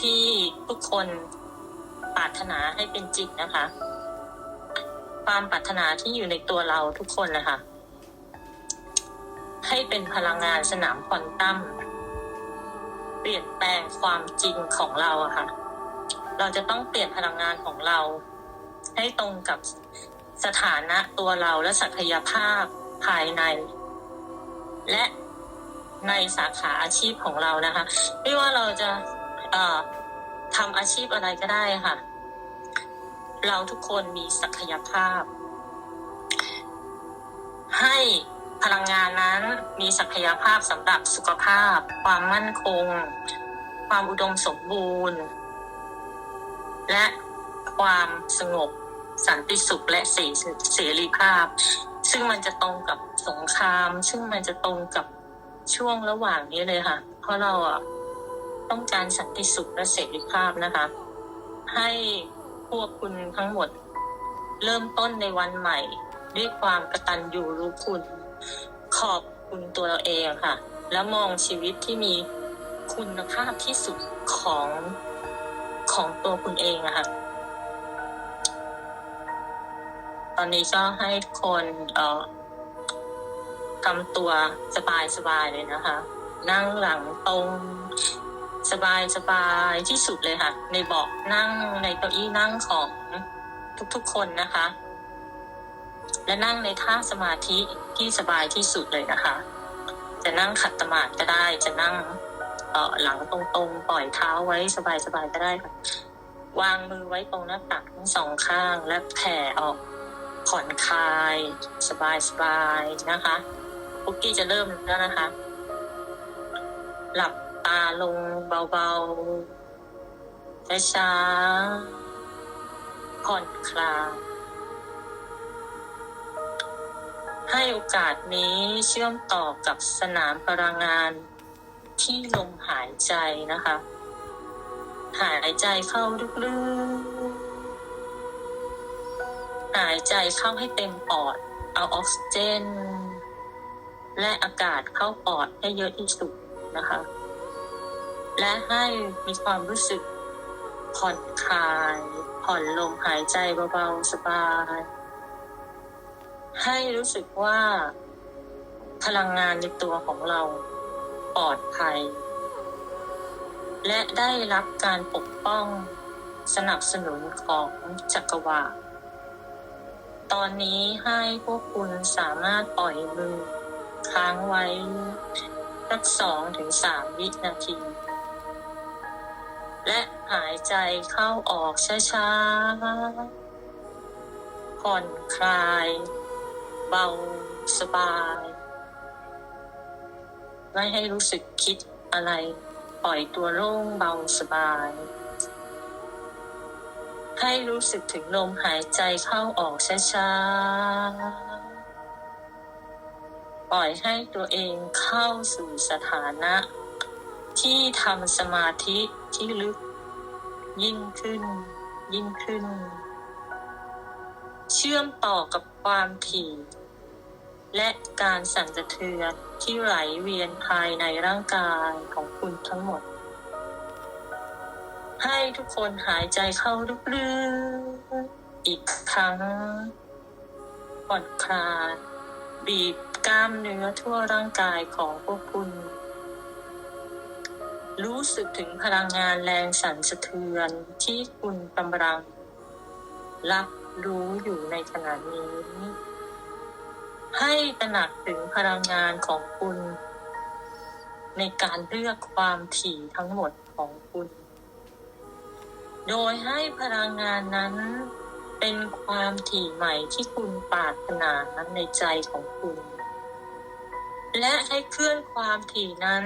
ที่ทุกคนปรารถนาให้เป็นจริงนะคะ ความปรารถนาที่อยู่ในตัวเราทุกคนนะคะ ให้เป็นพลังงานสนามควอนตัมเปลี่ยนแปลงความจริงของเราอะค่ะ เราจะต้องเปลี่ยนพลังงานของเรา ให้ตรงกับสถานะตัวเราและศักยภาพภายใน และในสาขาอาชีพของเรานะคะ ไม่ว่าเราจะ ทำอาชีพอะไรก็ได้ค่ะ เราทุกคนมีศักยภาพ ให้พลังงานนั้นมีศักยภาพสำหรับสุขภาพ ความมั่นคง ความอุดมสมบูรณ์ และความสงบสันติสุขและเสรีภาพ ซึ่งมันจะตรงกับสงคราม ซึ่งมันจะตรงกับช่วงระหว่างนี้เลยค่ะ เพราะเราอะ ต้องการสันติสุขและเสรีภาพนะคะ ให้พวกคุณทั้งหมด เริ่มต้นในวันใหม่ ด้วยความกระตัญญูรู้คุณ ขอบคุณตัวเราเองค่ะ แล้วมองชีวิตที่มีคุณภาพที่สุดของของตัวคุณเองอะค่ะ ตอนนี้ก็ให้คนเอ่อทำตัวสบายๆเลยนะคะ นั่งหลังตรง สบายๆที่สุดเลยค่ะ ในเบาะนั่งในเก้าอี้นั่งของทุกๆคนนะคะ และนั่งในท่าสมาธิที่สบายที่สุดเลยนะคะ จะนั่งขัดสมาธิก็ได้จะนั่งเออหลังตรงๆ ปล่อยเท้าไว้สบายๆก็ได้ค่ะ วางมือไว้ตรงหน้าตักทั้งสองข้างและแผ่ออกผ่อนคลาย สบายๆนะคะปุกกี้จะเริ่มแล้วนะคะ หลับ ตาลงเบาๆ ช้าๆ ผ่อนคลาย ให้โอกาสนี้เชื่อมต่อกับสนามพลังงานที่ลมหายใจนะคะ หายใจเข้าลึกๆ หายใจเข้าให้เต็มปอด เอาออกซิเจนและอากาศเข้าปอดให้เยอะที่สุดนะคะ และให้มีความรู้สึกผ่อนคลาย ผ่อนลมหายใจเบาๆสบาย ให้รู้สึกว่า พลังงานในตัวของเราปลอดภัย และได้รับการปกป้องสนับสนุนของจักรวาลตอนนี้ให้พวกคุณสามารถปล่อยมือค้างไว้สักสองถึงสามวินาที และหายใจเข้าออกช้าๆ ผ่อนคลาย เบาสบาย ไม่ให้รู้สึกคิดอะไร ปล่อยตัวโล่งเบาสบาย ให้รู้สึกถึงลมหายใจเข้าออกช้าๆ ปล่อยให้ตัวเองเข้าสู่สถานะ ที่ทำสมาธิที่ลึก ยิ่งขึ้น ยิ่งขึ้น เชื่อมต่อกับความถี่และการสั่นสะเทือนที่ไหลเวียนภายในร่างกายของคุณทั้งหมด ให้ทุกคนหายใจเข้าลึกๆอีกครั้งผ่อนคลายบีบกล้ามเนื้อทั่วร่างกายของพวกคุณ รู้สึกถึงพลังงานแรงสั่นสะเทือนที่คุณกำลังรับรู้อยู่ในขณะนี้ ให้ตระหนักถึงพลังงานของคุณ ในการเลือกความถี่ทั้งหมดของคุณ โดยให้พลังงานนั้นเป็นความถี่ใหม่ที่คุณปรารถนาในใจของคุณ และให้เคลื่อนความถี่นั้น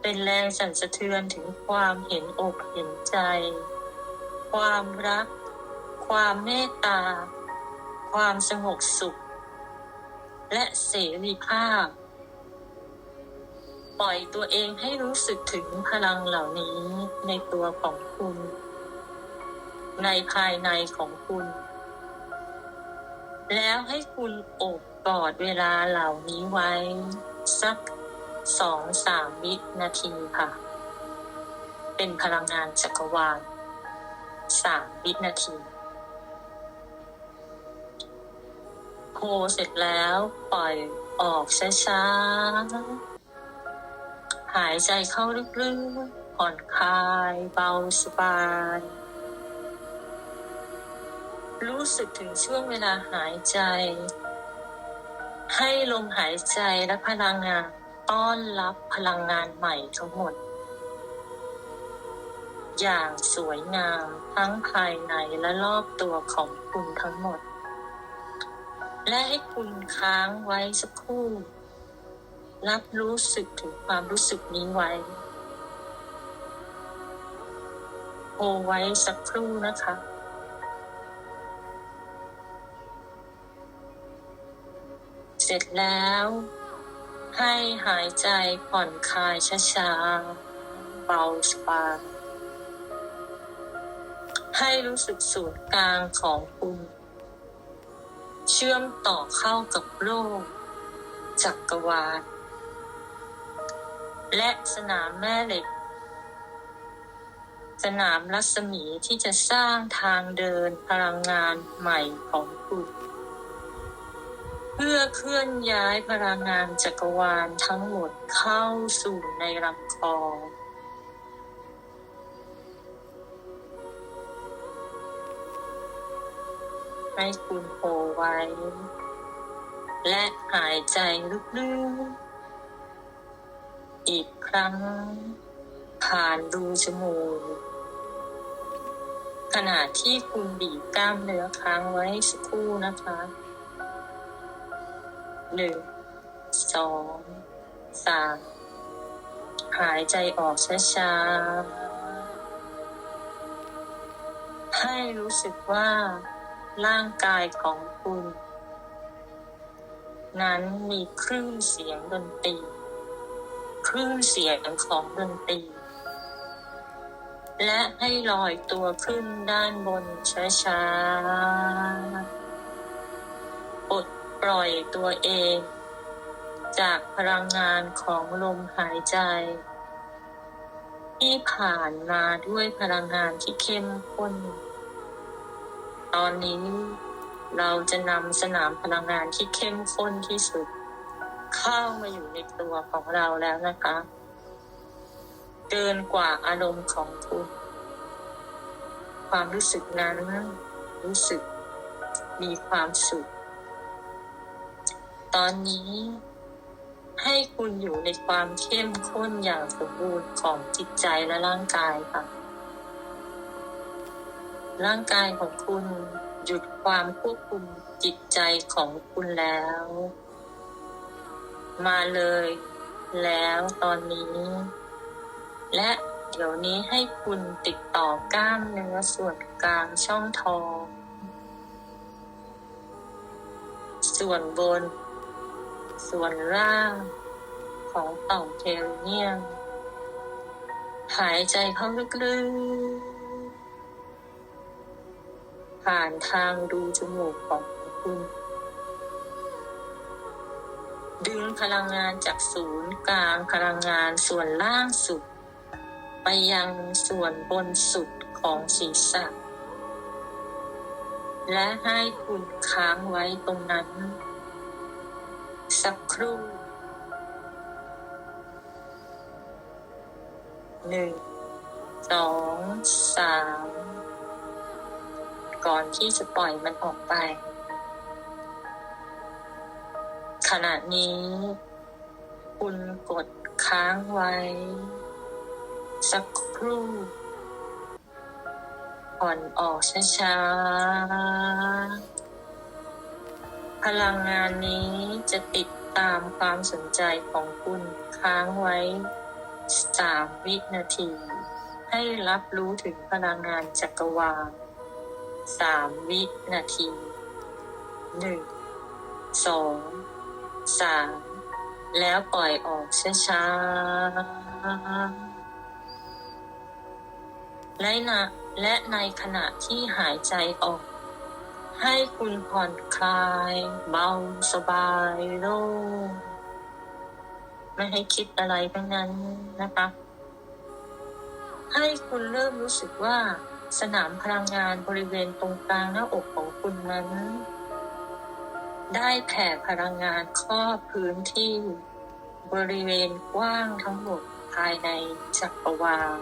เป็นแรงสั่นสะเทือนถึงความเห็นอกเห็นใจ ความรัก ความเมตตา ความสงบสุข และเสรีภาพ ปล่อยตัวเองให้รู้สึกถึงพลังเหล่านี้ในตัวของคุณ ในภายในของคุณ แล้วให้คุณโอบกอดเวลาเหล่านี้ไว้สัก สองสามวินาทีค่ะ เป็นพลังงานจักรวาลสามวินาทีโพเสร็จแล้วปล่อยออกช้าๆ หายใจเข้าลึกๆ ผ่อนคลายเบาสบาย รู้สึกถึงช่วงเวลาหายใจ ให้ลมหายใจและพลังงาน ต้อนรับพลังงานใหม่ทั้งหมด อย่างสวยงามทั้งภายในและรอบตัวของคุณทั้งหมด และให้คุณค้างไว้สักครู่ รับรู้สึกถึงความรู้สึกนี้ไว้โอไว้สักครู่นะคะเสร็จแล้ว ให้หายใจผ่อนคลายช้าๆ เบาสบายให้รู้สึกศูนย์กลางของคุณ เชื่อมต่อเข้ากับโลก จักรวาล และสนามแม่เหล็ก สนามรัศมีที่จะสร้างทางเดินพลังงานใหม่ของคุณ พื่อเคลื่อนย้ายพลังงานจักรวาลทั้งหมดเข้าสู่ในลำคอ ให้คุณโฮไว้ และหายใจลึกๆ อีกครั้ง ผ่านรูจมูก ขณะที่คุณบีบกล้ามเนื้อค้างไว้สักครู่นะคะ หนึ่งสองสามหายใจออกช้าๆ ให้รู้สึกว่าร่างกายของคุณ นั้นมีคลื่นเสียงดนตรีคลื่นเสียงของดนตรีและให้ลอยตัวขึ้นด้านบนช้าๆปลด ปล่อยตัวเอง จากพลังงานของลมหายใจ ที่ผ่านมาด้วยพลังงานที่เข้มข้น ตอนนี้เราจะนำสนามพลังงานที่เข้มข้นที่สุด เข้ามาอยู่ในตัวของเราแล้วนะคะเกินกว่าอารมณ์ของคุณ ความรู้สึกนั้นรู้สึกมีความสุข ตอนนี้ ให้คุณอยู่ในความเข้มข้นอย่างสมบูรณ์ของจิตใจและร่างกายค่ะ ร่างกายของคุณหยุดความควบคุมจิตใจของคุณแล้ว มาเลย แล้วตอนนี้ และเดี๋ยวนี้ให้คุณติดต่อกล้ามเนื้อส่วนกลางช่องท้อง ส่วนบน ส่วนล่างของต่อมเทลเนียม หายใจเข้าลึกๆ ผ่านทางดูจมูกของคุณ ดึงพลังงานจากศูนย์กลางพลังงานส่วนล่างสุด ไปยังส่วนบนสุดของศีรษะ และให้คุณค้างไว้ตรงนั้น สักครู่หนึ่งสองสามก่อนที่จะปล่อยมันออกไป ขณะนี้ คุณกดค้างไว้ สักครู่ผ่อนออกช้าๆ พลังงานนี้จะติดตามความสนใจของคุณค้างไว้สามวินาที ให้รับรู้ถึงพลังงานจักรวาลสามวินาทีหนึ่งสองสามแล้วปล่อยออกช้าๆและนะและในขณะที่หายใจออก ให้คุณผ่อนคลาย เบาสบายโล่งไม่ให้คิดอะไรทั้งนั้นนะคะใให้คุณเริ่มรู้สึกว่าสนามพลังงานบริเวณตรงกลางหน้าอกของคุณนั้น ได้แผ่พลังงานครอบพื้นที่บริเวณกว้างทั้งหมดภายในจักรวาล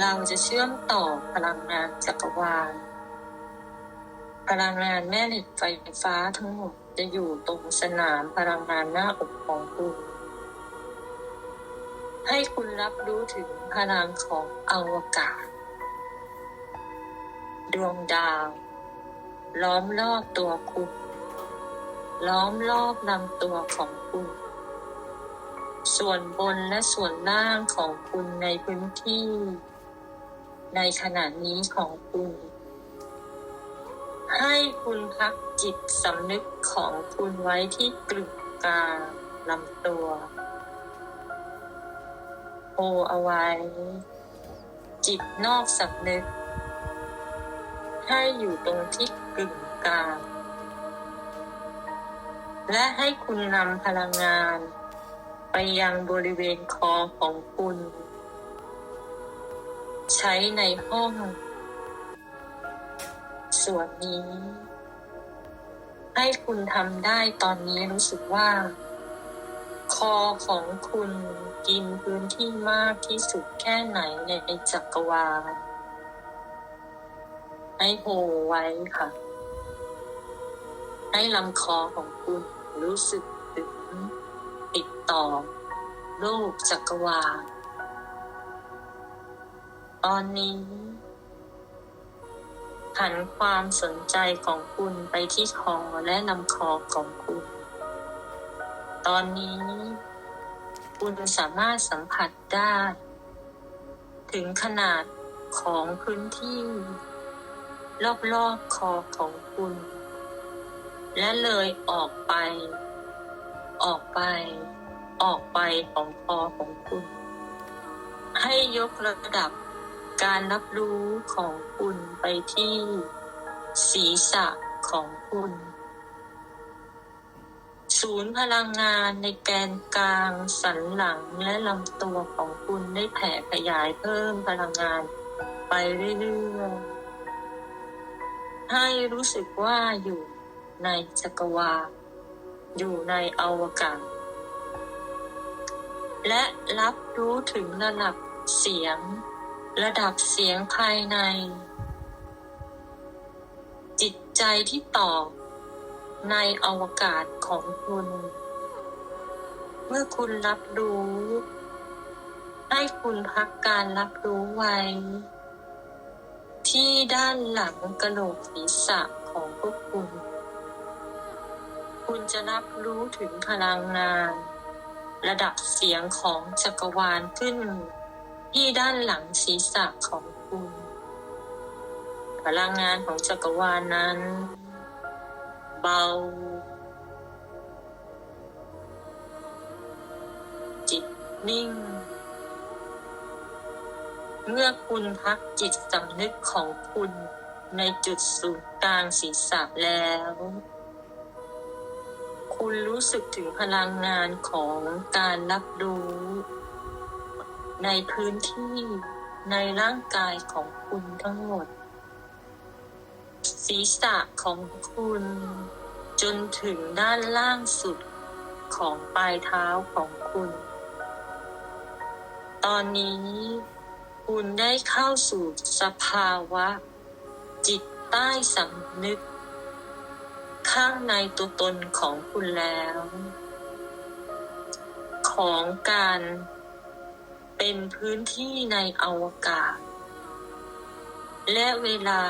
เราจะเชื่อมต่อพลังงานจักรวาล พลังงานแม่เหล็กไฟฟ้าทั้งหมดจะอยู่ตรงสนามพลังงานหน้าอกของคุณ ให้คุณรับรู้ถึงพลังของอวกาศ ดวงดาว ล้อมรอบตัวคุณ ล้อมรอบลำตัวของคุณ ส่วนบนและส่วนล่างของคุณในพื้นที่ ในขณะนี้ของคุณ ให้คุณพักจิตสำนึกของคุณไว้ที่กลึงกลางลำตัวโอเอาไว้ จิตนอกสำนึก ให้อยู่ตรงที่กึ่งกลาง และให้คุณนำพลังงาน ไปยังบริเวณคอของคุณ ใช้ในห้อง ส่วนนี้ ให้คุณทำได้ตอนนี้รู้สึกว่า คอของคุณกินพื้นที่มากที่สุดแค่ไหนในจักรวาลให้โฮไว้ค่ะ ให้ลำคอของคุณรู้สึกถึงติดต่อโลกจักรวาลตอนนี้ หันความสนใจของคุณไปที่คอและลำคอของคุณ ตอนนี้ คุณสามารถสัมผัสได้ ถึงขนาดของพื้นที่ รอบๆคอของคุณ และเลยออกไป ออกไป ออกไปของคอของคุณ ให้ยกระดับ การรับรู้ของคุณไปที่ศีรษะของคุณ ศูนย์พลังงานในแกนกลางสันหลังและลำตัวของคุณได้แผ่ขยายเพิ่มพลังงานไปเรื่อยๆ ให้รู้สึกว่าอยู่ในจักรวาลอยู่ในอวกาศ และรับรู้ถึงระดับเสียง ระดับเสียงภายใน จิตใจที่ตอบ ในอวกาศของคุณ เมื่อคุณรับรู้ ให้คุณพักการรับรู้ไว้ ที่ด้านหลังกระโหลกศีรษะของพวกคุณ คุณจะรับรู้ถึงพลังงาน ระดับเสียงของจักรวาลขึ้น ที่ด้านหลังศีรษะของคุณ พลังงานของจักรวาลนั้น เบา จิตนิ่ง เมื่อคุณพักจิตสำนึกของคุณในจุดศูนย์กลางศีรษะแล้ว คุณรู้สึกถึงพลังงานของการรับรู้ ในพื้นที่ในร่างกายของคุณทั้งหมด ศีรษะของคุณ จนถึงด้านล่างสุดของปลายเท้าของคุณ ตอนนี้คุณได้เข้าสู่สภาวะ จิตใต้สำนึก ข้างในตัวตนของคุณแล้ว ของการ เป็นพื้นที่ในอวกาศ และเวลา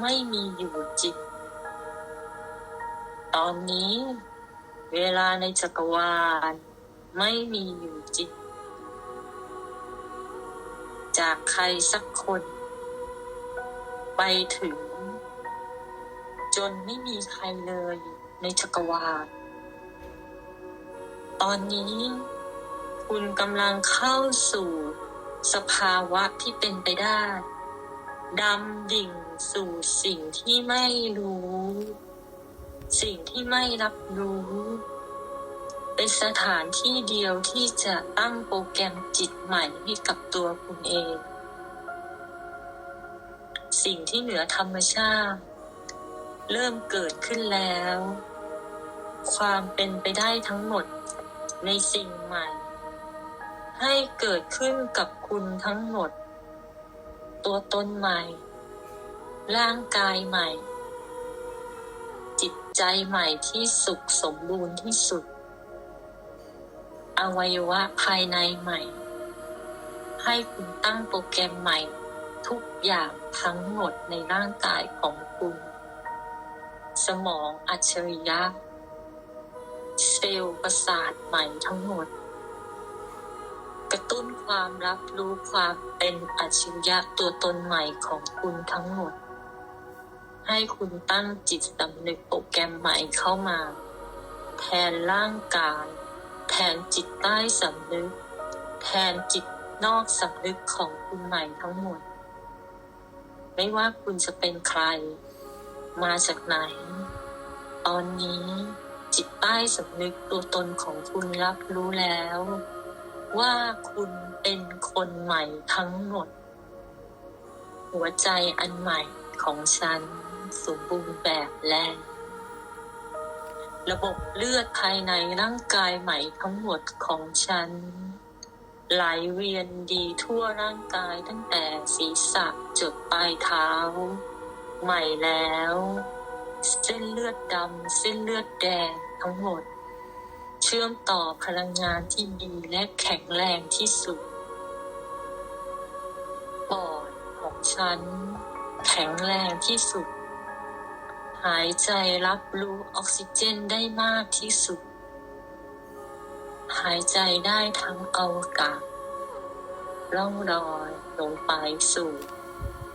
ไม่มีอยู่จริง ตอนนี้ เวลาในจักรวาล ไม่มีอยู่จริง จากใครสักคน ไปถึง จนไม่มีใครเลยในจักรวาล ตอนนี้ คุณกำลังเข้าสู่สภาวะที่เป็นไปได้ดำดิ่งสู่สิ่งที่ไม่รู้ สิ่งที่ไม่รับรู้ เป็นสถานที่เดียวที่จะตั้งโปรแกรมจิตใหม่ให้กับตัวคุณเอง สิ่งที่เหนือธรรมชาติ เริ่มเกิดขึ้นแล้ว ความเป็นไปได้ทั้งหมดในสิ่งใหม่ ให้เกิดขึ้นกับคุณทั้งหมด ตัวตนใหม่ ร่างกายใหม่ จิตใจใหม่ที่สุขสมบูรณ์ที่สุด อวัยวะภายในใหม่ ให้คุณตั้งโปรแกรมใหม่ ทุกอย่างทั้งหมดในร่างกายของคุณ สมองอัจฉริยะ เซลล์ประสาทใหม่ทั้งหมด ระตุ้นความรับรู้ความเป็นอัจฉริยะตัวตนใหม่ของคุณทั้งหมด ให้คุณตั้งจิตสำนึกโปรแกรมใหม่เข้ามา แทนร่างกาย แทนจิตใต้สำนึก แทนจิตนอกสำนึกของคุณใหม่ทั้งหมด ไม่ว่าคุณจะเป็นใคร มาจากไหน ตอนนี้จิตใต้สำนึกตัวตนของคุณรับรู้แล้ว ว่าคุณเป็นคนใหม่ทั้งหมด หัวใจอันใหม่ของฉันสมบูรณ์แบบแล้วระบบเลือดภายในร่างกายใหม่ทั้งหมดของฉัน ไหลเวียนดีทั่วร่างกายตั้งแต่ศีรษะจดปลายเท้า ใหม่แล้ว เส้นเลือดดำเส้นเลือดแดงทั้งหมด เชื่อมต่อพลังงานที่ดีและแข็งแรงที่สุด ปอดของฉัน แข็งแรงที่สุด หายใจรับรู้ออกซิเจนได้มากที่สุด หายใจได้ทั้งอวกาศร่องรอยลงไปสู่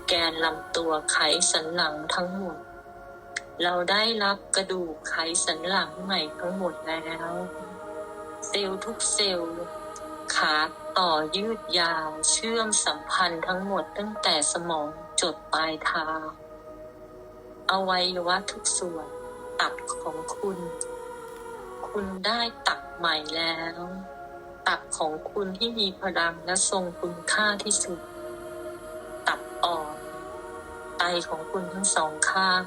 แกนลำตัวไขสันหลังทั้งหมด เราได้รับกระดูกไขสันหลังใหม่ทั้งหมดแล้ว เซลล์ทุกเซลล์ขาต่อยืดยาวเชื่อมสัมพันธ์ทั้งหมดตั้งแต่สมองจดปลายเท้าอวัยวะทุกส่วนตับของคุณ คุณได้ตับใหม่แล้ว ตับของคุณที่มีพลังและทรงคุณค่าที่สุด ตับอ่อนไตของคุณทั้งสองข้าง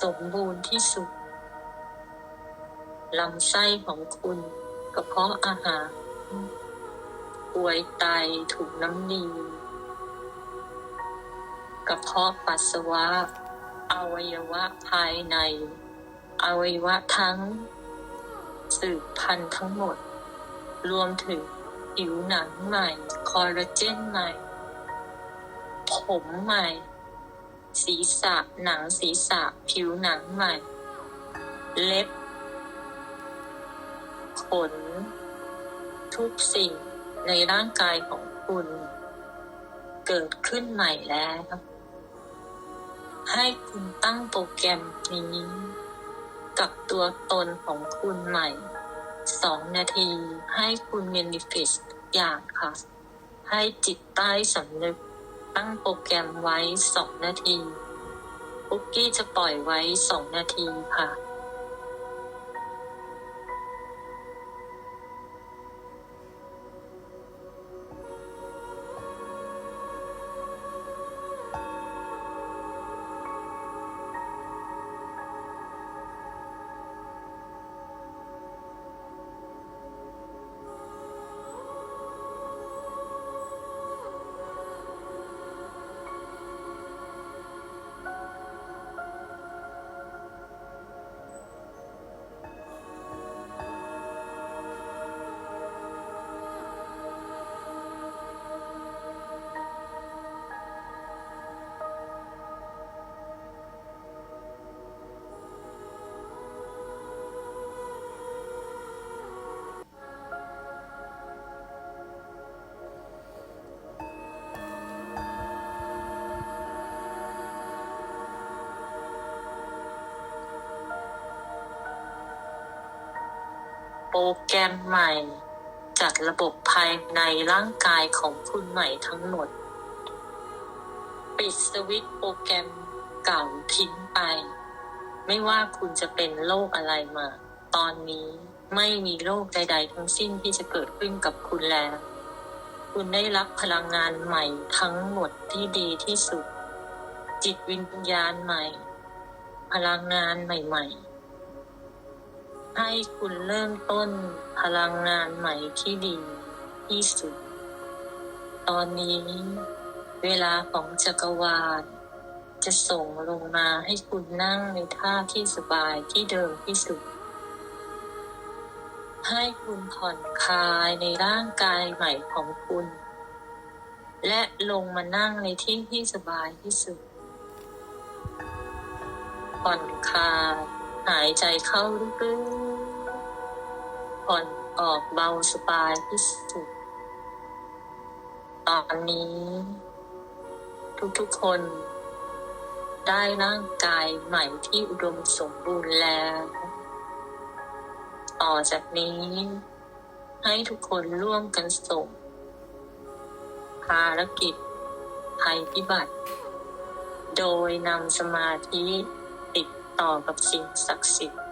สมบูรณ์ที่สุดลำไส้ของคุณกระเพาะอาหารป่วยไตถุงน้ำดีกระเพาะปัสสาวะ อวัยวะภายใน อวัยวะทั้ง สืบพันธุ์ทั้งหมด รวมถึงผิวหนังใหม่ คอลลาเจนใหม่ ผมใหม่ ศีรษะหนังศีรษะผิวหนังใหม่ เล็บ ขน ทุกสิ่งในร่างกายของคุณ เกิดขึ้นใหม่แล้ว ให้คุณตั้งโปรแกรมนี้ กับตัวตนของคุณใหม่สองนาทีให้คุณเมนิเฟสอย่างค่ะ ให้จิตใต้สำนึก ตั้งโปรแกรมไว้สองนาที คุกกี้จะปล่อยไว้สองนาทีค่ะ โปรแกรมใหม่ จัดระบบภายในร่างกายของคุณใหม่ทั้งหมด ปิดสวิตโปรแกรมเก่าทิ้งไป ไม่ว่าคุณจะเป็นโรคอะไรมา ตอนนี้ไม่มีโรคใด ๆ ทั้งสิ้นที่จะเกิดขึ้นกับคุณแล้ว คุณได้รับพลังงานใหม่ทั้งหมดที่ดีที่สุด จิตวิญญาณใหม่ พลังงานใหม่ ๆ ให้คุณเริ่มต้นพลังงานใหม่ที่ดีที่สุด ตอนนี้ เวลาของจักรวาล จะส่งลงมาให้คุณนั่งในท่าที่สบายที่เดิมที่สุด ให้คุณผ่อนคลายในร่างกายใหม่ของคุณ และลงมานั่งในที่ที่สบายที่สุด ผ่อนคลายหายใจเข้าลึกๆ ผ่อนออกเบาสบายที่สุด ตอนนี้ ทุกๆคน ได้ร่างกายใหม่ที่อุดมสมบูรณ์แล้ว ต่อจากนี้ ให้ทุกคนร่วมกันส่งภารกิจภัยพิบัติ โดยนำสมาธิติดต่อกับสิ่งศักดิ์สิทธิ์